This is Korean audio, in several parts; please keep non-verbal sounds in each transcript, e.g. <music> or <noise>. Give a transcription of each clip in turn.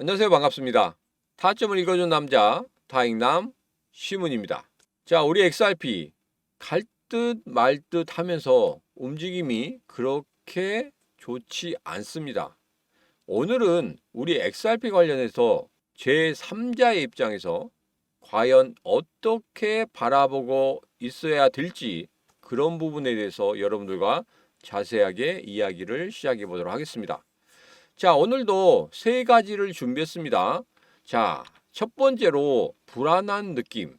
안녕하세요. 반갑습니다. 타점을 읽어준 남자, 타익남 시문입니다. 자, 우리 XRP 갈 듯 말 듯 하면서 움직임이 그렇게 좋지 않습니다. 오늘은 우리 XRP 관련해서 제3자의 입장에서 과연 어떻게 바라보고 있어야 될지 그런 부분에 대해서 여러분들과 자세하게 이야기를 시작해 보도록 하겠습니다. 자, 오늘도 세 가지를 준비했습니다. 자, 첫 번째로 불안한 느낌.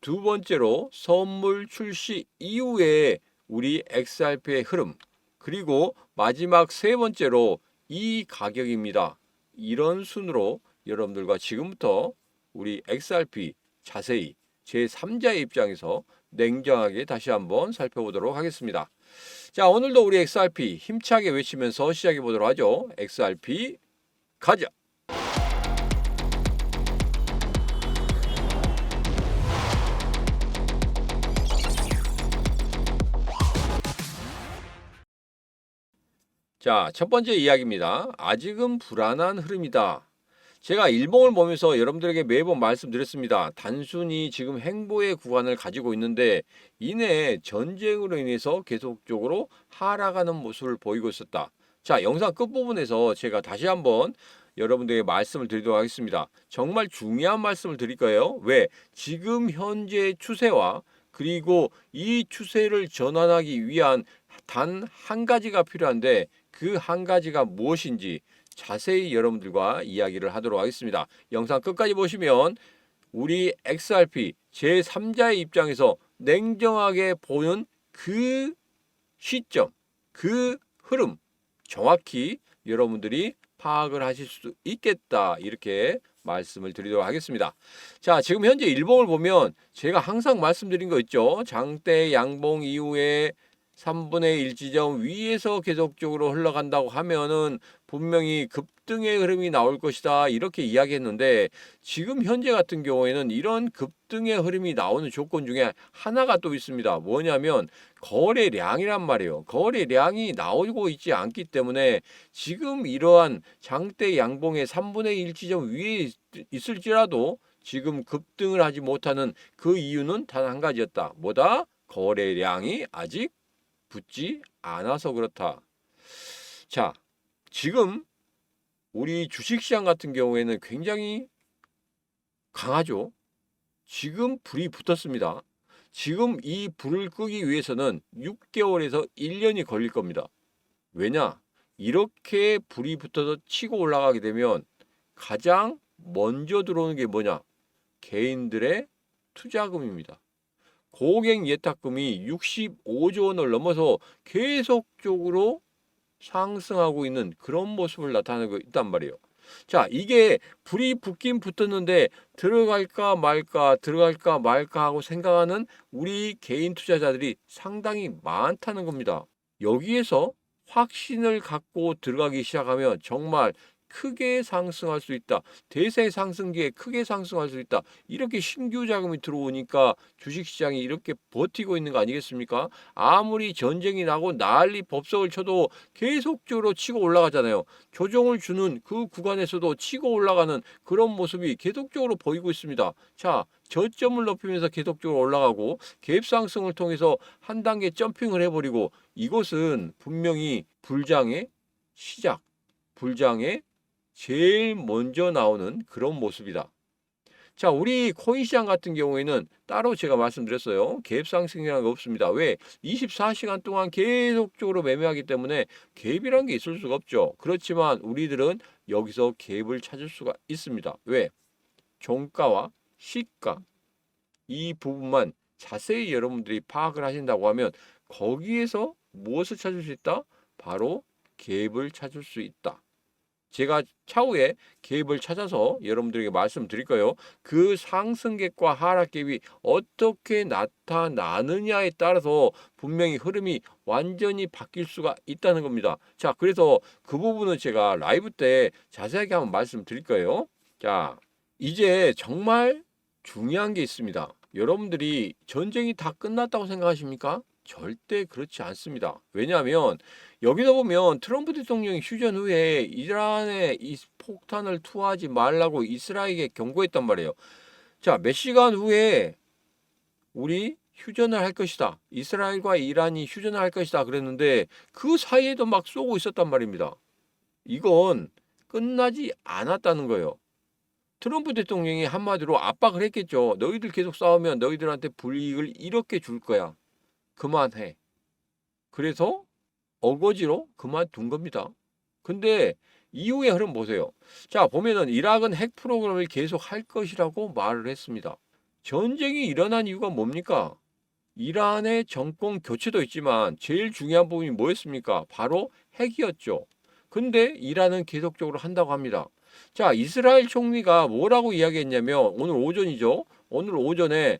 두 번째로 선물 출시 이후에 우리 XRP의 흐름. 그리고 마지막 세 번째로 이 가격입니다. 이런 순으로 여러분들과 지금부터 우리 XRP 자세히 제3자의 입장에서 냉정하게 다시 한번 살펴보도록 하겠습니다. 자, 오늘도 우리 XRP 힘차게 외치면서 시작해 보도록 하죠. XRP 가자. 자, 첫 번째 이야기입니다. 아직은 불안한 흐름이다. 제가 일봉을 보면서 여러분들에게 매번 말씀드렸습니다. 단순히 지금 행보의 구간을 가지고 있는데 이내 전쟁으로 인해서 계속적으로 하락하는 모습을 보이고 있었다. 자, 영상 끝부분에서 제가 다시 한번 여러분들에게 말씀을 드리도록 하겠습니다. 정말 중요한 말씀을 드릴 거예요. 왜? 지금 현재 추세와 그리고 이 추세를 전환하기 위한 단 한 가지가 필요한데 그 한 가지가 무엇인지 자세히 여러분들과 이야기를 하도록 하겠습니다. 영상 끝까지 보시면 우리 XRP 제3자의 입장에서 냉정하게 보는 그 시점, 그 흐름 정확히 여러분들이 파악을 하실 수 있겠다. 이렇게 말씀을 드리도록 하겠습니다. 자, 지금 현재 일봉을 보면 제가 항상 말씀드린 거 있죠. 장대 양봉 이후에 3분의 1 지점 위에서 계속적으로 흘러간다고 하면은 분명히 급등의 흐름이 나올 것이다. 이렇게 이야기했는데 지금 현재 같은 경우에는 이런 급등의 흐름이 나오는 조건 중에 하나가 또 있습니다. 뭐냐면 거래량이란 말이에요. 거래량이 나오고 있지 않기 때문에 지금 이러한 장대 양봉의 3분의 1 지점 위에 있- 있을지라도 지금 급등을 하지 못하는 그 이유는 단 한 가지였다. 뭐다? 거래량이 아직 붙지 않아서 그렇다. 자, 지금 우리 주식시장 같은 경우에는 굉장히 강하죠. 지금 불이 붙었습니다. 지금 이 불을 끄기 위해서는 6개월에서 1년이 걸릴 겁니다. 왜냐? 이렇게 불이 붙어서 치고 올라가게 되면 가장 먼저 들어오는 게 뭐냐? 개인들의 투자금입니다. 고객 예탁금이 65조 원을 넘어서 계속적으로 상승하고 있는 그런 모습을 나타내고 있단 말이에요. 자, 이게 불이 붙긴 붙었는데 들어갈까 말까 들어갈까 말까 하고 생각하는 우리 개인 투자자들이 상당히 많다는 겁니다. 여기에서 확신을 갖고 들어가기 시작하면 정말 크게 상승할 수 있다. 대세 상승기에 크게 상승할 수 있다. 이렇게 신규 자금이 들어오니까 주식시장이 이렇게 버티고 있는 거 아니겠습니까? 아무리 전쟁이 나고 난리 법석을 쳐도 계속적으로 치고 올라가잖아요. 조정을 주는 그 구간에서도 치고 올라가는 그런 모습이 계속적으로 보이고 있습니다. 자, 저점을 높이면서 계속적으로 올라가고 갭 상승을 통해서 한 단계 점핑을 해버리고 이것은 분명히 불장의 시작, 불장의 제일 먼저 나오는 그런 모습이다. 자, 우리 코인 시장 같은 경우에는 따로 제가 말씀드렸어요. 갭 상승이라는 게 없습니다. 왜? 24시간 동안 계속적으로 매매하기 때문에 갭이라는 게 있을 수가 없죠. 그렇지만 우리들은 여기서 갭을 찾을 수가 있습니다. 왜? 종가와 시가 이 부분만 자세히 여러분들이 파악을 하신다고 하면 거기에서 무엇을 찾을 수 있다? 바로 갭을 찾을 수 있다. 제가 차후에 갭을 찾아서 여러분들에게 말씀드릴 거예요. 그 상승객과 하락객이 어떻게 나타나느냐에 따라서 분명히 흐름이 완전히 바뀔 수가 있다는 겁니다. 자, 그래서 그 부분은 제가 라이브 때 자세하게 한번 말씀드릴 거예요. 자, 이제 정말 중요한 게 있습니다. 여러분들이 전쟁이 다 끝났다고 생각하십니까? 절대 그렇지 않습니다. 왜냐하면 여기서 보면 트럼프 대통령이 휴전 후에 이란의 이 핵폭탄을 투하하지 말라고 이스라엘에게 경고했단 말이에요. 자, 몇 시간 후에 우리 휴전을 할 것이다. 이스라엘과 이란이 휴전을 할 것이다. 그랬는데 그 사이에도 막 쏘고 있었단 말입니다. 이건 끝나지 않았다는 거예요. 트럼프 대통령이 한마디로 압박을 했겠죠. 너희들 계속 싸우면 너희들한테 불이익을 이렇게 줄 거야. 그만해. 그래서 어거지로 그만둔 겁니다. 근데 이후의 흐름 보세요. 자, 보면은 이락은 핵 프로그램을 계속 할 것이라고 말을 했습니다. 전쟁이 일어난 이유가 뭡니까? 이란의 정권 교체도 있지만 제일 중요한 부분이 뭐였습니까? 바로 핵이었죠. 근데 이란은 계속적으로 한다고 합니다. 자, 이스라엘 총리가 뭐라고 이야기했냐면 오늘 오전이죠. 오늘 오전에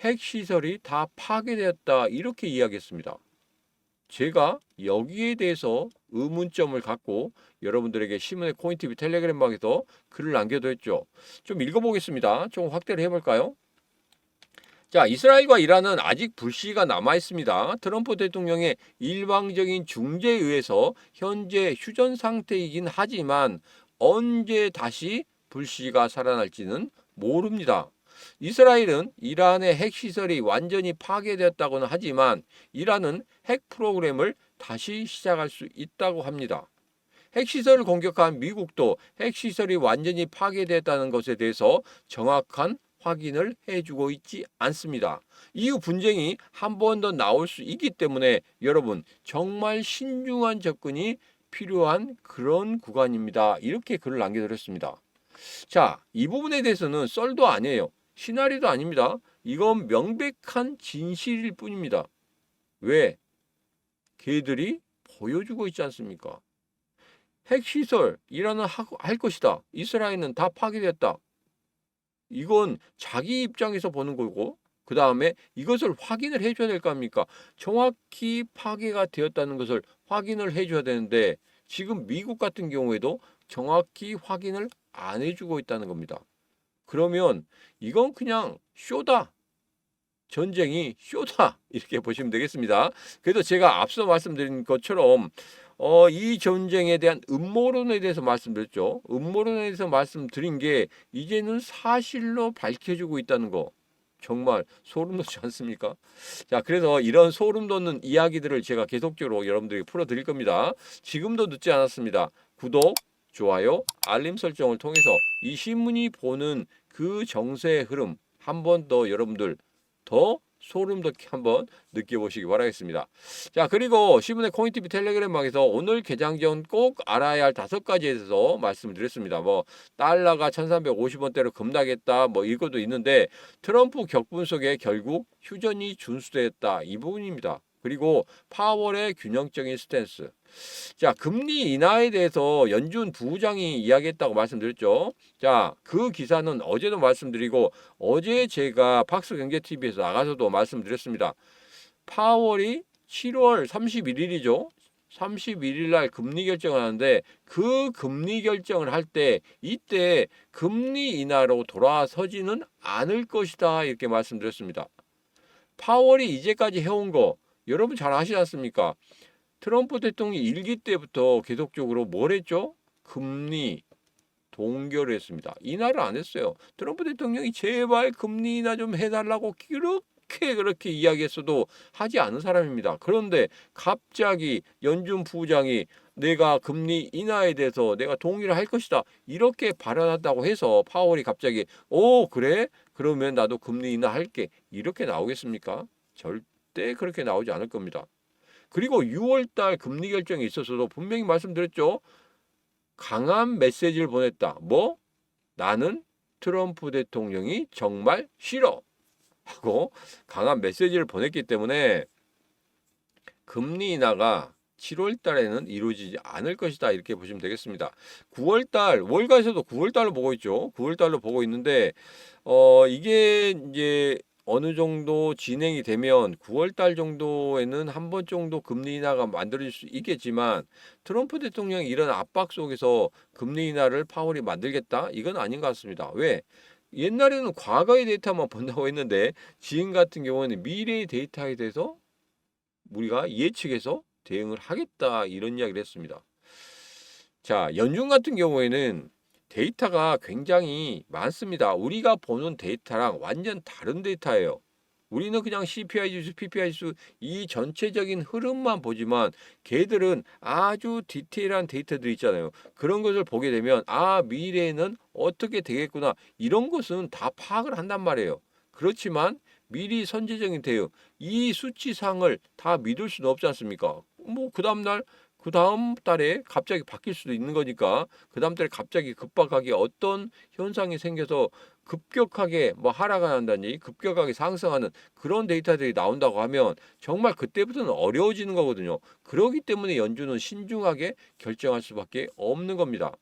핵 시설이 다 파괴되었다 이렇게 이야기했습니다. 제가 여기에 대해서 의문점을 갖고 여러분들에게 신문의 코인TV 텔레그램방에서 글을 남겨뒀죠. 좀 읽어보겠습니다. 좀 확대를 해볼까요? 자, 이스라엘과 이란은 아직 불씨가 남아 있습니다. 트럼프 대통령의 일방적인 중재에 의해서 현재 휴전 상태이긴 하지만 언제 다시 불씨가 살아날지는 모릅니다. 이스라엘은 이란의 핵 시설이 완전히 파괴되었다고는 하지만 이란은 핵 프로그램을 다시 시작할 수 있다고 합니다. 핵시설을 공격한 미국도 핵시설이 완전히 파괴됐다는 것에 대해서 정확한 확인을 해주고 있지 않습니다. 이후 분쟁이 한 번 더 나올 수 있기 때문에 여러분 정말 신중한 접근이 필요한 그런 구간입니다. 이렇게 글을 남겨드렸습니다. 자, 이 부분에 대해서는 썰도 아니에요. 시나리오도 아닙니다. 이건 명백한 진실일 뿐입니다. 왜? 걔들이 보여주고 있지 않습니까? 핵시설 이란은 하- 할 것이다. 이스라엘은 다 파괴됐다. 이건 자기 입장에서 보는 거고 그 다음에 이것을 확인을 해줘야 될 거 아닙니까? 정확히 파괴가 되었다는 것을 확인을 해줘야 되는데 지금 미국 같은 경우에도 정확히 확인을 안 해주고 있다는 겁니다. 그러면 이건 그냥 쇼다. 전쟁이 쇼다. 이렇게 보시면 되겠습니다. 그래도 제가 앞서 말씀드린 것처럼 어, 이 전쟁에 대한 음모론에 대해서 말씀드렸죠. 음모론에 대해서 말씀드린 게 이제는 사실로 밝혀지고 있다는 거. 정말 소름 돋지 않습니까? 자, 그래서 이런 소름 돋는 이야기들을 제가 계속적으로 여러분들에게 풀어드릴 겁니다. 지금도 늦지 않았습니다. 구독, 좋아요, 알림 설정을 통해서 이 신문이 보는 그 정세의 흐름 한 번 더 여러분들 더 소름 돋게 한번 느껴보시기 바라겠습니다. 자 그리고 신문의 코인TV 텔레그램방에서 오늘 개장 전 꼭 알아야 할 다섯 가지에 대해서 말씀을 드렸습니다. 뭐 달러가 1350원대로 급락했다 뭐 이것도 있는데 트럼프 격분 속에 결국 휴전이 준수됐다 이 부분입니다. 그리고 파월의 균형적인 스탠스. 자, 금리 인하에 대해서 연준 부장이 이야기했다고 말씀드렸죠. 자, 그 기사는 어제도 말씀드리고 어제 제가 팍스 경제 TV에서 나가서도 말씀드렸습니다. 파월이 7월 31일이죠. 31일 날 금리 결정을 하는데 그 금리 결정을 할 때 이때 금리 인하로 돌아서지는 않을 것이다 이렇게 말씀드렸습니다. 파월이 이제까지 해온 거 여러분 잘 아시지 않습니까? 트럼프 대통령이 일기 때부터 계속적으로 뭘 했죠? 금리 동결을 했습니다. 인하를 안 했어요. 트럼프 대통령이 제발 금리 인하 좀 해달라고 그렇게 그렇게 이야기했어도 하지 않은 사람입니다. 그런데 갑자기 연준 부장이 내가 금리 인하에 대해서 내가 동의를 할 것이다. 이렇게 발언한다고 해서 파월이 갑자기 오 그래? 그러면 나도 금리 인하 할게. 이렇게 나오겠습니까? 절대 그렇게 나오지 않을 겁니다. 그리고 6월달 금리 결정이 있어서도 분명히 말씀드렸죠. 강한 메시지를 보냈다. 뭐? 나는 트럼프 대통령이 정말 싫어. 하고 강한 메시지를 보냈기 때문에 금리 인하가 7월 달에는 이루어지지 않을 것이다. 이렇게 보시면 되겠습니다. 9월 달, 월가에서도 9월 달로 보고 있죠. 9월 달로 보고 있는데, 어, 이게 이제 어느 정도 진행이 되면 9월 달 정도에는 한 번 정도 금리 인하가 만들어질 수 있겠지만 트럼프 대통령이 이런 압박 속에서 금리 인하를 파월이 만들겠다? 이건 아닌 것 같습니다. 왜? 옛날에는 과거의 데이터만 <laughs> 본다고 했는데 지금 같은 경우는 미래의 데이터에 대해서 우리가 예측해서 대응을 하겠다 이런 이야기를 했습니다. 자, 연준 같은 경우에는 데이터가 굉장히 많습니다. 우리가 보는 데이터랑 완전 다른 데이터예요. 우리는 그냥 CPI 지수, PPI 지수 이 전체적인 흐름만 보지만 걔들은 아주 디테일한 데이터들이 있잖아요. 그런 것을 보게 되면 아 미래에는 어떻게 되겠구나 이런 것은 다 파악을 한단 말이에요. 그렇지만 미리 선제적인 대응 이 수치상을 다 믿을 수는 없지 않습니까? 뭐 그 다음날 그 다음 달에 갑자기 바뀔 수도 있는 거니까 그 다음 달에 갑자기 급박하게 어떤 현상이 생겨서 급격하게 뭐 하락한다든지 급격하게 상승하는 그런 데이터들이 나온다고 하면 정말 그때부터는 어려워지는 거거든요. 그렇기 때문에 연준은 신중하게 결정할 수밖에 없는 겁니다.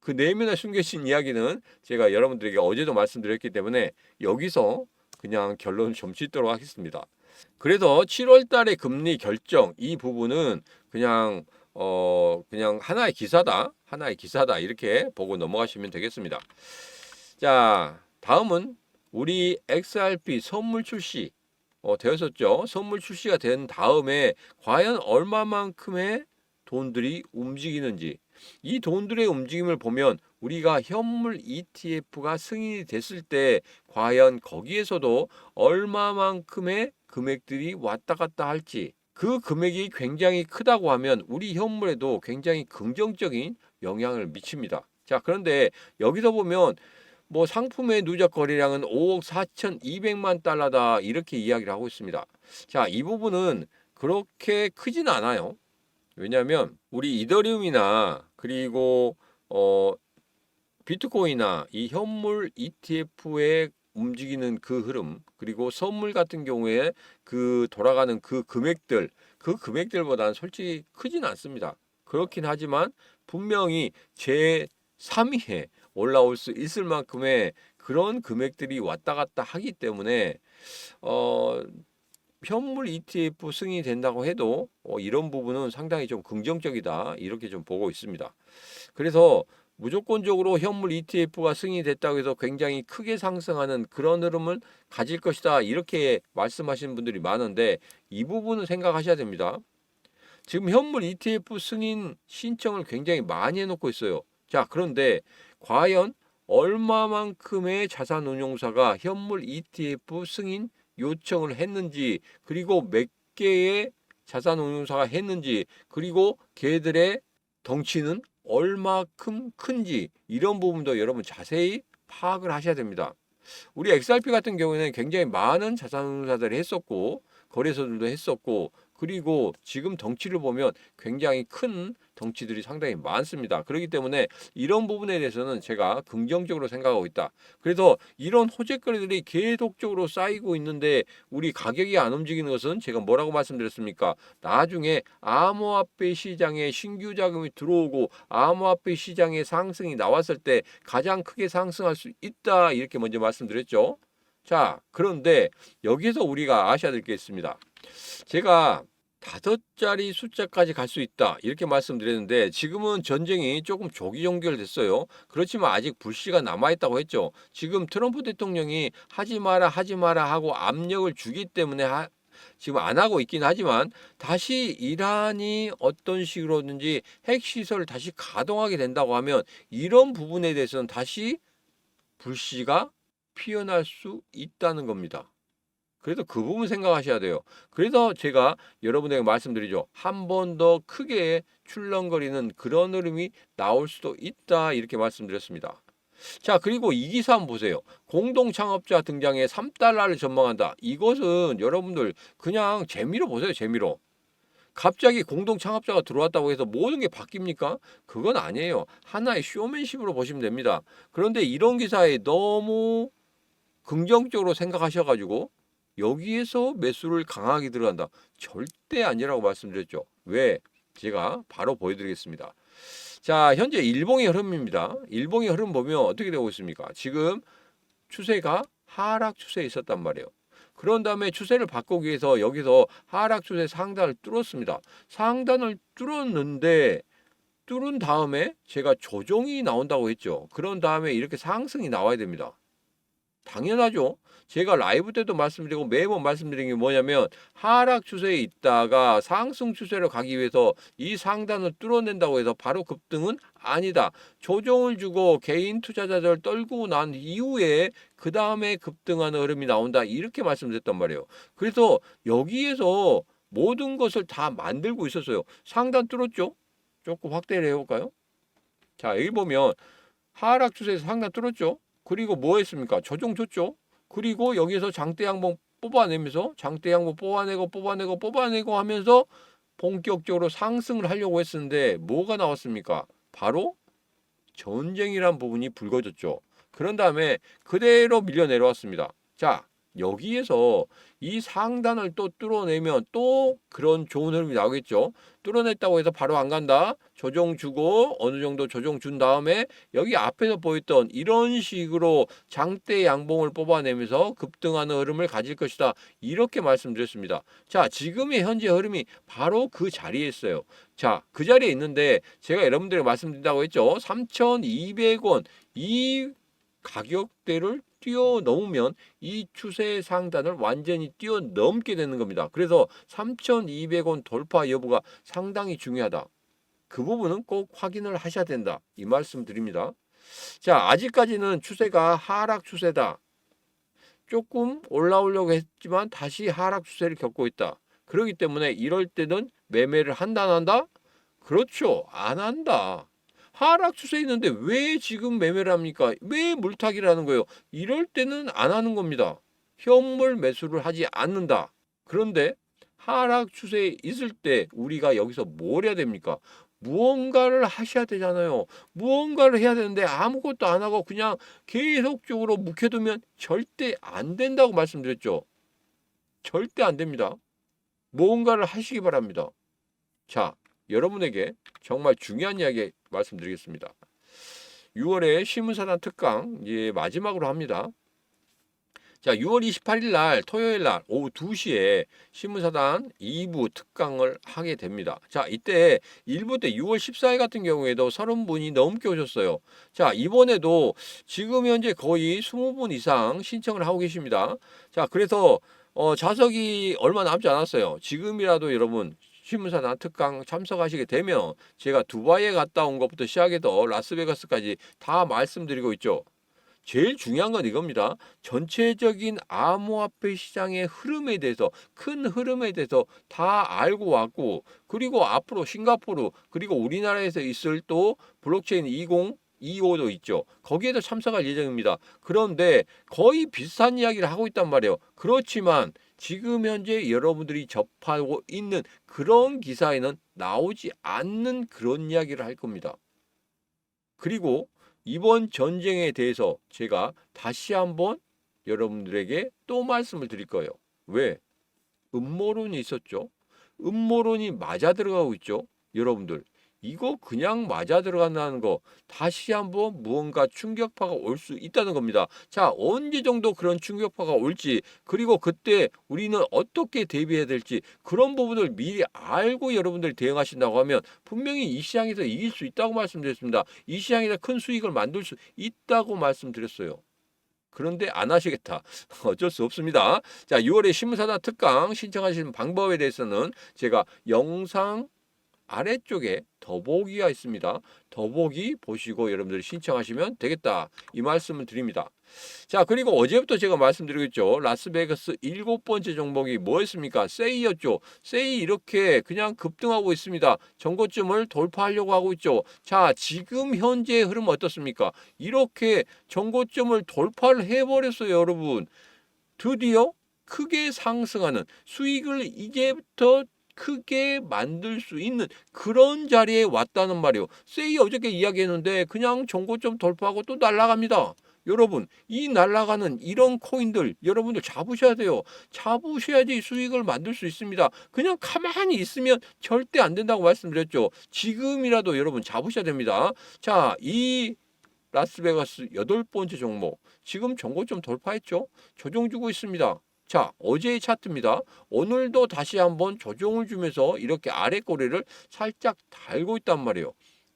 그 내면에 숨겨진 이야기는 제가 여러분들에게 어제도 말씀드렸기 때문에 여기서 그냥 결론을 좀 짓도록 하겠습니다. 그래서 7월 달에 금리 결정 이 부분은 그냥 어 그냥 하나의 기사다. 하나의 기사다. 이렇게 보고 넘어가시면 되겠습니다. 자, 다음은 우리 XRP 선물 출시 어, 되었었죠. 선물 출시가 된 다음에 과연 얼마만큼의 돈들이 움직이는지 이 돈들의 움직임을 보면 우리가 현물 ETF가 승인이 됐을 때 과연 거기에서도 얼마만큼의 금액들이 왔다 갔다 할지 그 금액이 굉장히 크다고 하면 우리 현물에도 굉장히 긍정적인 영향을 미칩니다. 자, 그런데 여기서 보면 뭐 상품의 누적 거래량은 5억 4,200만 달러다 이렇게 이야기를 하고 있습니다. 자, 이 부분은 그렇게 크진 않아요. 왜냐하면 우리 이더리움이나 그리고 어 비트코인이나 이 현물 ETF의 움직이는 그 흐름 그리고 선물 같은 경우에 그 돌아가는 그 금액들 그 금액들보다는 솔직히 크진 않습니다. 그렇긴 하지만 분명히 제 3위에 올라올 수 있을 만큼의 그런 금액들이 왔다 갔다 하기 때문에 어 현물 ETF 승인이 된다고 해도 어, 이런 부분은 상당히 좀 긍정적이다 이렇게 좀 보고 있습니다. 그래서 무조건적으로 현물 ETF가 승인이 됐다고 해서 굉장히 크게 상승하는 그런 흐름을 가질 것이다 이렇게 말씀하시는 분들이 많은데 이 부분은 생각하셔야 됩니다. 지금 현물 ETF 승인 신청을 굉장히 많이 해놓고 있어요. 자 그런데 과연 얼마만큼의 자산 운용사가 현물 ETF 승인 요청을 했는지 그리고 몇 개의 자산 운용사가 했는지 그리고 걔들의 덩치는 얼마큼 큰지 이런 부분도 여러분 자세히 파악을 하셔야 됩니다. 우리 XRP 같은 경우에는 굉장히 많은 자산운용사들이 했었고 거래소들도 했었고 그리고 지금 덩치를 보면 굉장히 큰 덩치들이 상당히 많습니다. 그렇기 때문에 이런 부분에 대해서는 제가 긍정적으로 생각하고 있다. 그래서 이런 호재거리들이 계속적으로 쌓이고 있는데 우리 가격이 안 움직이는 것은 제가 뭐라고 말씀드렸습니까? 나중에 암호화폐 시장에 신규 자금이 들어오고 암호화폐 시장의 상승이 나왔을 때 가장 크게 상승할 수 있다. 이렇게 먼저 말씀드렸죠. 자, 그런데 여기서 우리가 아셔야 될 게 있습니다. 제가 다섯 자리 숫자까지 갈 수 있다 이렇게 말씀드렸는데 지금은 전쟁이 조금 조기 종결됐어요. 그렇지만 아직 불씨가 남아 있다고 했죠. 지금 트럼프 대통령이 하지 마라 하지 마라 하고 압력을 주기 때문에 하, 지금 안 하고 있긴 하지만 다시 이란이 어떤 식으로든지 핵 시설을 다시 가동하게 된다고 하면 이런 부분에 대해서는 다시 불씨가 피어날 수 있다는 겁니다. 그래서 그 부분 생각하셔야 돼요. 그래서 제가 여러분에게 말씀드리죠. 한 번 더 크게 출렁거리는 그런 흐름이 나올 수도 있다. 이렇게 말씀드렸습니다. 자, 그리고 이 기사 한번 보세요. 공동 창업자 등장에 3달러를 전망한다. 이것은 여러분들 그냥 재미로 보세요. 재미로. 갑자기 공동 창업자가 들어왔다고 해서 모든 게 바뀝니까? 그건 아니에요. 하나의 쇼맨십으로 보시면 됩니다. 그런데 이런 기사에 너무 긍정적으로 생각하셔가지고 여기에서 매수를 강하게 들어간다. 절대 아니라고 말씀드렸죠. 왜? 제가 바로 보여드리겠습니다. 자, 현재 일봉의 흐름입니다. 일봉의 흐름 보면 어떻게 되고 있습니까? 지금 추세가 하락 추세에 있었단 말이에요. 그런 다음에 추세를 바꾸기 위해서 여기서 하락 추세 상단을 뚫었습니다. 상단을 뚫었는데 뚫은 다음에 제가 조정이 나온다고 했죠. 그런 다음에 이렇게 상승이 나와야 됩니다. 당연하죠. 제가 라이브 때도 말씀드리고 매번 말씀드린 게 뭐냐면 하락 추세에 있다가 상승 추세로 가기 위해서 이 상단을 뚫어낸다고 해서 바로 급등은 아니다. 조정을 주고 개인 투자자들 떨고 난 이후에 그 다음에 급등하는 흐름이 나온다. 이렇게 말씀드렸단 말이에요. 그래서 여기에서 모든 것을 다 만들고 있었어요. 상단 뚫었죠? 조금 확대를 해볼까요? 자, 여기 보면 하락 추세에서 상단 뚫었죠? 그리고 뭐 했습니까? 조정 줬죠? 그리고 여기서 장대 양봉 뽑아내면서 장대 양봉 뽑아내고 뽑아내고 뽑아내고 하면서 본격적으로 상승을 하려고 했었는데 뭐가 나왔습니까? 바로 전쟁이란 부분이 불거졌죠. 그런 다음에 그대로 밀려 내려왔습니다. 자, 여기에서 이 상단을 또 뚫어내면 또 그런 좋은 흐름이 나오겠죠. 뚫어냈다고 해서 바로 안 간다. 조정 주고 어느 정도 조정 준 다음에 여기 앞에서 보였던 이런 식으로 장대 양봉을 뽑아내면서 급등하는 흐름을 가질 것이다. 이렇게 말씀드렸습니다. 자, 지금의 현재 흐름이 바로 그 자리에 있어요. 자, 그 자리에 있는데 제가 여러분들에게 말씀드린다고 했죠. 3,200원 이 가격대를 뛰어넘으면 이 추세 상단을 완전히 뛰어넘게 되는 겁니다. 그래서 3,200원 돌파 여부가 상당히 중요하다. 그 부분은 꼭 확인을 하셔야 된다. 이 말씀 드립니다. 자, 아직까지는 추세가 하락 추세다. 조금 올라오려고 했지만 다시 하락 추세를 겪고 있다. 그렇기 때문에 이럴 때는 매매를 한다 안 한다? 그렇죠. 안 한다. 하락 추세 있는데 왜 지금 매매를 합니까? 왜 물타기를 하는 거예요? 이럴 때는 안 하는 겁니다. 현물 매수를 하지 않는다. 그런데 하락 추세에 있을 때 우리가 여기서 뭘 해야 됩니까? 무언가를 하셔야 되잖아요. 무언가를 해야 되는데 아무것도 안 하고 그냥 계속적으로 묵혀두면 절대 안 된다고 말씀드렸죠. 절대 안 됩니다. 무언가를 하시기 바랍니다. 자, 여러분에게 정말 중요한 이야기 말씀드리겠습니다. 6월에 신문사단 특강 이제 마지막으로 합니다. 자, 6월 28일 날 토요일 날 오후 2시에 신문사단 2부 특강을 하게 됩니다. 자, 이때 1부 때 6월 14일 같은 경우에도 30분이 넘게 오셨어요. 자, 이번에도 지금 현재 거의 20분 이상 신청을 하고 계십니다. 자, 그래서 어, 좌석이 얼마 남지 않았어요. 지금이라도 여러분 신문사단 특강 참석하시게 되면 제가 두바이에 갔다 온 것부터 시작해서 라스베가스까지 다 말씀드리고 있죠. 제일 중요한 건 이겁니다. 전체적인 암호화폐 시장의 흐름에 대해서 큰 흐름에 대해서 다 알고 왔고 그리고 앞으로 싱가포르 그리고 우리나라에서 있을 또 블록체인 20 25도 있죠. 거기에도 참석할 예정입니다. 그런데 거의 비슷한 이야기를 하고 있단 말이에요. 그렇지만 지금 현재 여러분들이 접하고 있는 그런 기사에는 나오지 않는 그런 이야기를 할 겁니다. 그리고 이번 전쟁에 대해서 제가 다시 한번 여러분들에게 또 말씀을 드릴 거예요. 왜? 음모론이 있었죠. 음모론이 맞아 들어가고 있죠. 여러분들. 이거 그냥 맞아 들어간다는 거 다시 한번 무언가 충격파가 올 수 있다는 겁니다. 자, 언제 정도 그런 충격파가 올지 그리고 그때 우리는 어떻게 대비해야 될지 그런 부분을 미리 알고 여러분들이 대응하신다고 하면 분명히 이 시장에서 이길 수 있다고 말씀드렸습니다. 이 시장에서 큰 수익을 만들 수 있다고 말씀드렸어요. 그런데 안 하시겠다. <laughs> 어쩔 수 없습니다. 자, 6월에 신문사단 특강 신청하시는 방법에 대해서는 제가 영상 아래쪽에 더보기가 있습니다. 더보기 보시고 여러분들이 신청하시면 되겠다. 이 말씀을 드립니다. 자, 그리고 어제부터 제가 말씀드리고 있죠. 라스베가스 일곱 번째 종목이 뭐였습니까? 세이였죠. 세이 이렇게 그냥 급등하고 있습니다. 전고점을 돌파하려고 하고 있죠. 자, 지금 현재 흐름 어떻습니까? 이렇게 전고점을 돌파를 해버렸어요, 여러분. 드디어 크게 상승하는 수익을 이제부터 크게 만들 수 있는 그런 자리에 왔다는 말이에요. 세이 어저께 이야기했는데 그냥 정고점 돌파하고 또 날아갑니다. 여러분, 이 날아가는 이런 코인들 여러분들 잡으셔야 돼요. 잡으셔야지 수익을 만들 수 있습니다. 그냥 가만히 있으면 절대 안 된다고 말씀드렸죠. 지금이라도 여러분 잡으셔야 됩니다. 자, 이 라스베가스 여덟 번째 종목 지금 정고점 돌파했죠. 조정 주고 있습니다. 자, 어제의 차트입니다. 오늘도 다시 한번 조정을 주면서 이렇게 아래 꼬리를 살짝 달고 있단 말이에요.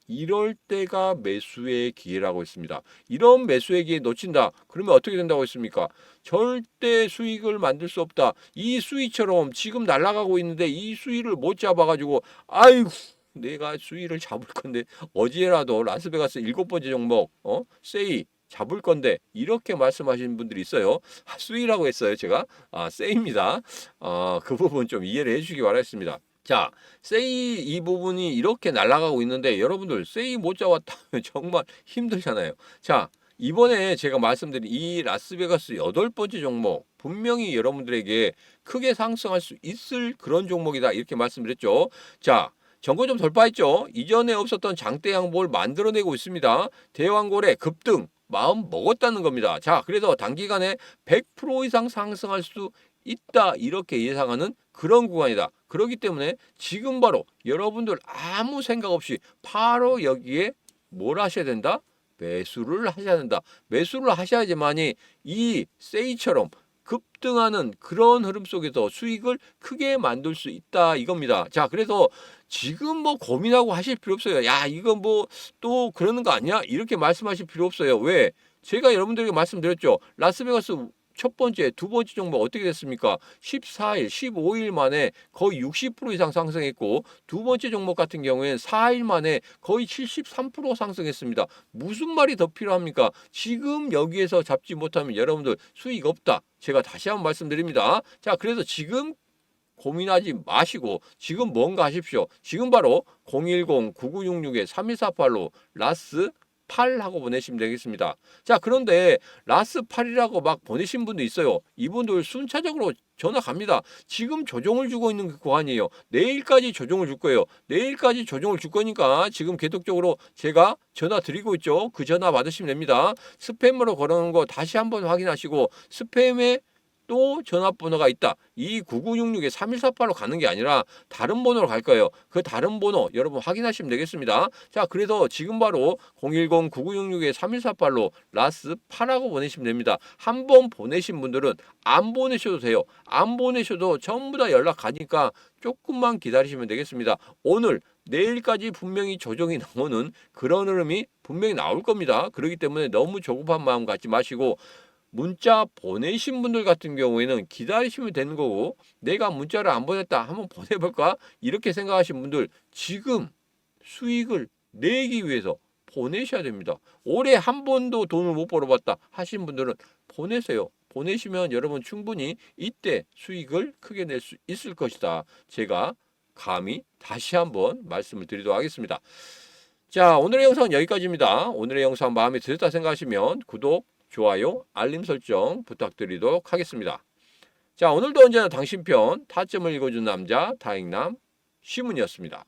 이럴 때가 매수의 기회라고 했습니다. 이런 매수의 기회 놓친다. 그러면 어떻게 된다고 했습니까? 절대 수익을 만들 수 없다. 이 수위처럼 지금 날아가고 있는데 이 수위를 못 잡아가지고 아이고 내가 수위를 잡을 건데 어제라도 라스베가스 일곱 번째 종목 어 세이 잡을 건데 이렇게 말씀하시는 분들이 있어요. 아, 수위라고 했어요 제가 아 세입니다. 아 그 부분 좀 이해를 해주시기 바라겠습니다. 자, 세이 이 부분이 이렇게 날아가고 있는데 여러분들 세이 못 잡았다면 정말 힘들잖아요. 자, 이번에 제가 말씀드린 이 라스베가스 여덟 번째 종목 분명히 여러분들에게 크게 상승할 수 있을 그런 종목이다 이렇게 말씀드렸죠. 자, 전고 좀 돌파했죠. 이전에 없었던 장대 양봉을 만들어내고 있습니다. 대왕골의 급등 마음 먹었다는 겁니다. 자, 그래서 단기간에 100% 이상 상승할 수 있다 이렇게 예상하는 그런 구간이다. 그렇기 때문에 지금 바로 여러분들 아무 생각 없이 바로 여기에 뭘 하셔야 된다? 매수를 하셔야 된다. 매수를 하셔야지만이 이 세이처럼 급등하는 그런 흐름 속에서 수익을 크게 만들 수 있다 이겁니다. 자, 그래서 지금 뭐 고민하고 하실 필요 없어요. 야, 이건 뭐 또 그러는 거 아니야? 이렇게 말씀하실 필요 없어요. 왜? 제가 여러분들에게 말씀드렸죠. 라스베가스 첫 번째, 두 번째 종목 어떻게 됐습니까? 14일, 15일 만에 거의 60% 이상 상승했고 두 번째 종목 같은 경우에는 4일 만에 거의 73% 상승했습니다. 무슨 말이 더 필요합니까? 지금 여기에서 잡지 못하면 여러분들 수익 없다. 제가 다시 한번 말씀드립니다. 자, 그래서 지금 고민하지 마시고 지금 뭔가 하십시오. 지금 바로 010-9966-3148로 라스 8 하고 보내시면 되겠습니다. 자, 그런데 라스 8이라고 막 보내신 분도 있어요. 이분들 순차적으로 전화 갑니다. 지금 조정을 주고 있는 그 구간이에요. 내일까지 조정을 줄 거예요. 내일까지 조정을 줄 거니까 지금 계속적으로 제가 전화 드리고 있죠. 그 전화 받으시면 됩니다. 스팸으로 걸어놓은 거 다시 한번 확인하시고 스팸에 또 전화번호가 있다. 이 9966에 3148로 가는 게 아니라 다른 번호로 갈 거예요. 그 다른 번호 여러분 확인하시면 되겠습니다. 자, 그래서 지금 바로 010-9966에 3148로 라스 8하고 보내시면 됩니다. 한 번 보내신 분들은 안 보내셔도 돼요. 안 보내셔도 전부 다 연락 가니까 조금만 기다리시면 되겠습니다. 오늘 내일까지 분명히 조정이 <laughs> 나오는 그런 흐름이 분명히 나올 겁니다. 그렇기 때문에 너무 조급한 마음 갖지 마시고 문자 보내신 분들 같은 경우에는 기다리시면 되는 거고 내가 문자를 안 보냈다 한번 보내볼까 이렇게 생각하신 분들 지금 수익을 내기 위해서 보내셔야 됩니다. 올해 한 번도 돈을 못 벌어봤다 하신 분들은 보내세요. 보내시면 여러분 충분히 이때 수익을 크게 낼 수 있을 것이다. 제가 감히 다시 한번 말씀을 드리도록 하겠습니다. 자, 오늘의 영상은 여기까지입니다. 오늘의 영상 마음에 들었다 생각하시면 구독, 좋아요, 알림 설정 부탁드리도록 하겠습니다. 자, 오늘도 언제나 당신 편 타점을 읽어준 남자 다행남 시문이었습니다.